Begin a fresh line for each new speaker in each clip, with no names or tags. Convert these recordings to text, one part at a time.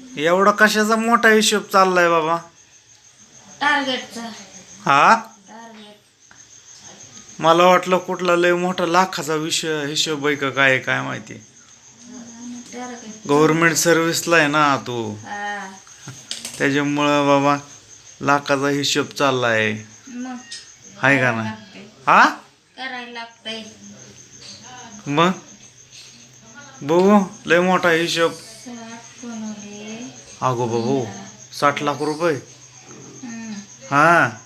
एवढा कशाचा मोठा हिशोब चाललाय बाबा?
टार्गेटचा
हा?
टार्गेट
मला वाटलं कुठला लय मोठा लाखाचा विषय हिशोब आहे का काय आहे काय माहिती?
टार्गेट
गव्हर्नमेंट सर्व्हिसला आहे ना तू.
हा.
त्याच्यामुळं बाबा लाखाचा हिशोब चाललाय.
मग?
आहे का नाही?
लागतंय.
हा?
करायला लागतंय.
मग? बघू लय मोठा हिशोब. अगो बाबू साठ लाख रुपये. हा.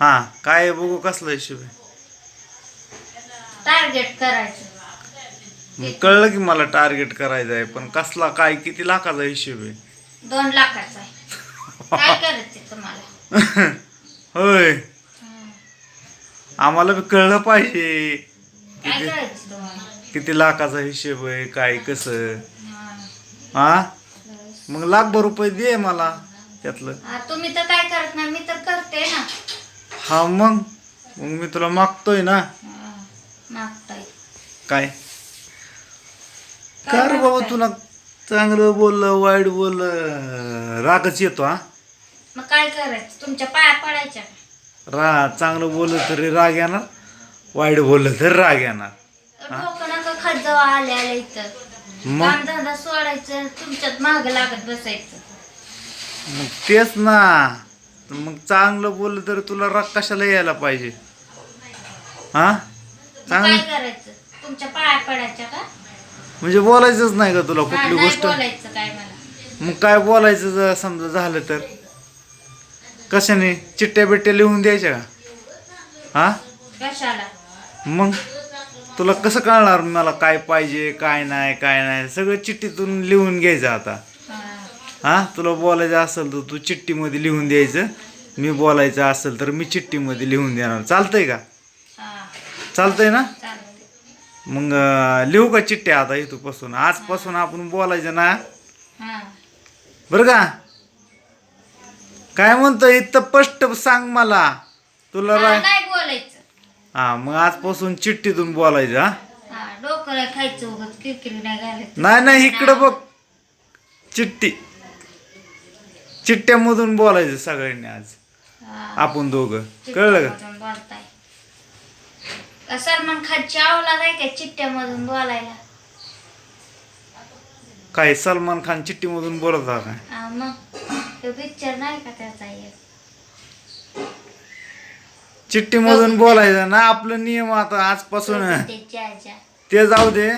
हा काय आहे बघू कसला हिशोब आहे?
टार्गेट करायचं.
कळलं की मला टार्गेट करायचं आहे पण कसला काय किती लाखाचा हिशोब आहे?
दोन लाखाचा तुम्हाला?
होय. आम्हाला बी कळलं पाहिजे. किती लाखाचा हिशोब आहे काय कसं?
हा.
मग लाखभर रुपये दे मला त्यातलं.
हा, तुम्ही तर काय करत नाही मी तर करते ना.
हा मग? मग मी तुला मागतोय ना.
मागताय.
काय?
काय
कर बाबा
मागताय?
तुला चांगलं बोललं वाईट बोललं रागच येतो हा.
मग काय करायचं? तुमच्या पाया पडायच्या?
रा चांगलं बोललं तरी राग येणार वाईट बोललं तरी राग येणार.
डोकं जाऊ इथं.
मग?
काम धंदा सोडायचं तुमच्यात माग लागत बसायचं.
मग तेच ना. तर मग चांगलं बोललं तरी तुला राग कशाला यायला पाहिजे? हा?
काय
चांगलं
करायचं? तुमच्या पाया पडायच्या का?
म्हणजे बोलायचंच नाही का तुला
हा,
कुठली
नाही
गोष्ट?
बोलायचं काय मला.
मग काय बोलायचं जर समजा झालं तर? कशाने? चिट्ट्या बिट्ट्या लिहून द्यायच्या का? हा?
कशाला?
मग? तुला कसं कळणार मला काय पाहिजे काय नाही काय नाही? सगळं चिठ्ठीतून लिहून घ्यायचं आता.
हा.
हा? तुला बोलायचं असेल तर तू चिठ्ठीमध्ये लिहून द्यायचं. मी बोलायचं असेल तर मी चिठ्ठीमध्ये लिहून देणार. चालतंय का? चालतंय ना. मग लिहू का चिठ्ठ्या आता इथपासून? आजपासून आपण बोलायचं ना. बरं का? काय म्हणतो इथं स्पष्ट सांग मला. तुला राय हा मग आजपासून चिठ्ठीतून बोलायचं हा?
हा खायचं किरकिरी नाही घालायचं
नाही नाही इकडं बघ. चिठ्ठी. चिठ्ठ्यामधून बोलायचं सगळ्यांनी आज.
हा.
आपण दोघं. कळलं का?
चिठ्ठ्यामधून बोलताय. का सलमान खानची आवला नाही काय चिठ्ठ्यामधून बोलायला?
काय सलमान खान चिठ्ठीमधून बोलत होता काय?
हा, मग. तो पिक्चर नाही का त्याचा एक?
चिठ्ठीमधून बोलायचं ना आपलं नियम आता आजपासून. ते जाऊ दे.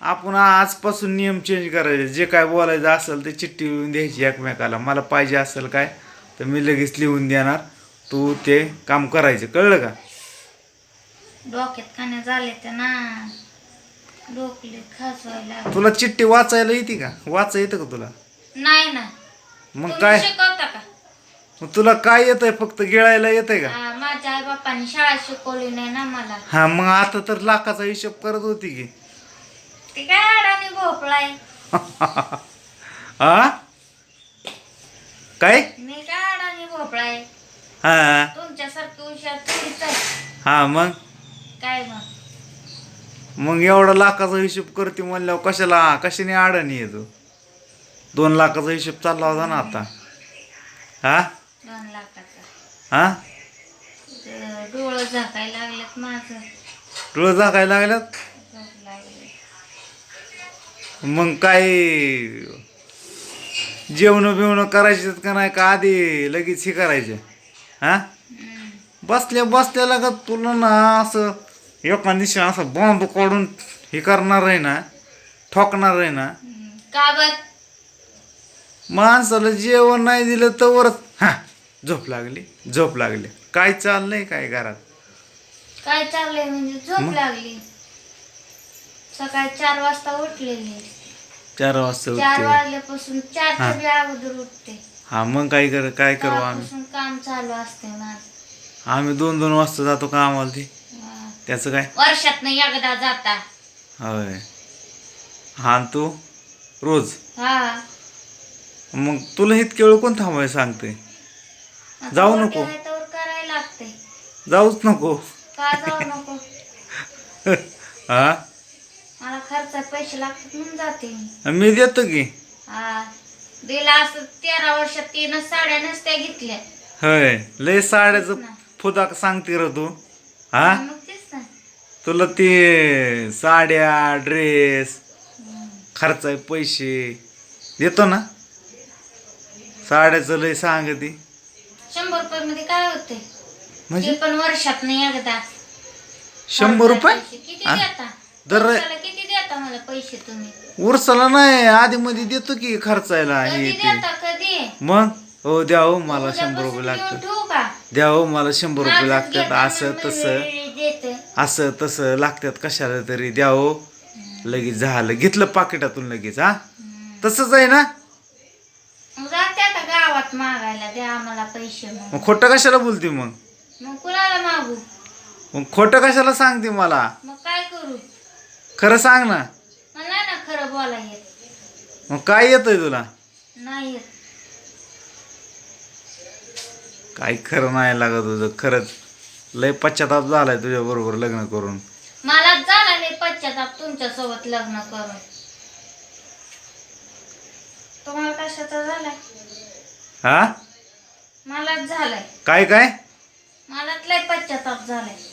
आपण आजपासून नियम चेंज करायचे. जे काय बोलायचं असेल ते चिठ्ठी लिहून द्यायची एकमेकाला. मला पाहिजे असेल काय तर मी लगेच लिहून देणार. तू ते काम करायचं. कळलं का?
डोक्यात खाण्या झाले तर ना. डोकले खासवायला
तुला चिठ्ठी वाचायला येते का? वाचा येतं का तुला?
नाही ना.
मग काय?
शिकवता का?
मग तुला काय येतंय? फक्त गिळायला येतंय का?
बापांनी शाळा शिकवली नाही ना मला.
हा मग आता तर लाखाचा हिशोब करत होती की.
ते काय अडाणी भोपळाय
हा काय?
मी काय अडाणी भोपळाय
हा.
तुमच्यासारखी हुशार थोडीच आहे.
हा मग?
काय मग?
मग एवढा लाखाचा हिशोब करते म्हणल्यावर कशाला कशाने अडाणी येतो दोन लाखाचा हिशोब चालला होता ना आता. हा?
दोन लाखाचा.
हा?
डोळं झाकायला लागलेत माझं.
डोळं झाकायला लागल्यात? मग काय? जेवण बिवणं करायचे का नाही का? आधी लगेच हे करायचे. हा. बसल्या बसल्याला का तुला ना असं एका दिवशी असं बॉम्ब काढून हे करणार आहे ना ठोकणार आहे ना.
का बर?
माणसाला जेवण नाही दिलं तर वरच हा झोप लागली झोप लागली. काय चाललंय काय घरात?
काय चाललंय म्हणजे झोप लागली. सकाळी चार वाजता उठलेली.
चार वाजता
चार
उठते.
वाजल्यापासून
हा.
चारच्या बी अगोदर उठते.
हा मग काय कर काय करू आम्ही?
तेव्हापासून काम चालू असते माझं
आम्ही दोन दोन वाजता जातो का आम्हाला ते.
हा.
त्याचं काय?
वर्षात एकदा जाता.
होय. हा आणि तू? रोज?
हा.
मग तुला इतके वेळ कोण थांबाय सांगते जाऊ नको.
आहे
जाऊच नको.
का जाऊ नको?
हा?
खर्चात पैसे लागतात म्हणून जाते मी.
मी देतो की.
हा. दिला असं तेरा वर्षात तिनं साड्या नसत्या घेतल्या.
होय लय साड्याचं फुदा सांगते र तू. हा?
मग तेच ना.
तुला ते साड्या ड्रेस खर्चाय पैसे देतो ना. साड्याचं लय सांगते.
शंभर रुपये मध्ये काय होते
म्हणजे?
ते पण वर्षात नाही एकदा.
शंभर रुपये?
पैसे किती
हा?
देता?
दर
वर्षाला किती देता मला पैसे तुम्ही?
उरसाला नाही आधी मध्ये देतो की खर्चायला
कधी
हे ते.
देता कधी?
मग? हो द्या हो मला शंभर
उद्यापासून
रुपये
घेऊन
लागतात.
ठेवू का?
द्या हो मला शंभर रुपये लागतात. असं तसं.
देते.
असं तसं लागतात कशाला तरी. द्या हो. लगेच झालं. घेतलं पाकिटातून लगेच हा? तसंच आहे ना?
मग जाते आता गावात मागायला. द्या आम्हाला पैसे मग
मग खोटं कशाला बोलते मग?
मग कुणाला मागू?
मग खोटं कशाला सांगते मला?
मग काय करू?
खरं सांग ना.
मला ना खरं बोला येत.
मग काय येतंय तुला?
नाही येत.
काही खरं नाही लागत तुझं. खरंच लय पश्चाताप झालाय तुझ्या बरोबर लग्न करून.
मला झाला नाही पश्चाताप तुमच्यासोबत लग्न करून. तुम्हाला कशाचा झालाय?
हा?
मलाच झालाय.
काय काय?
लय पश्चाताप झालाय.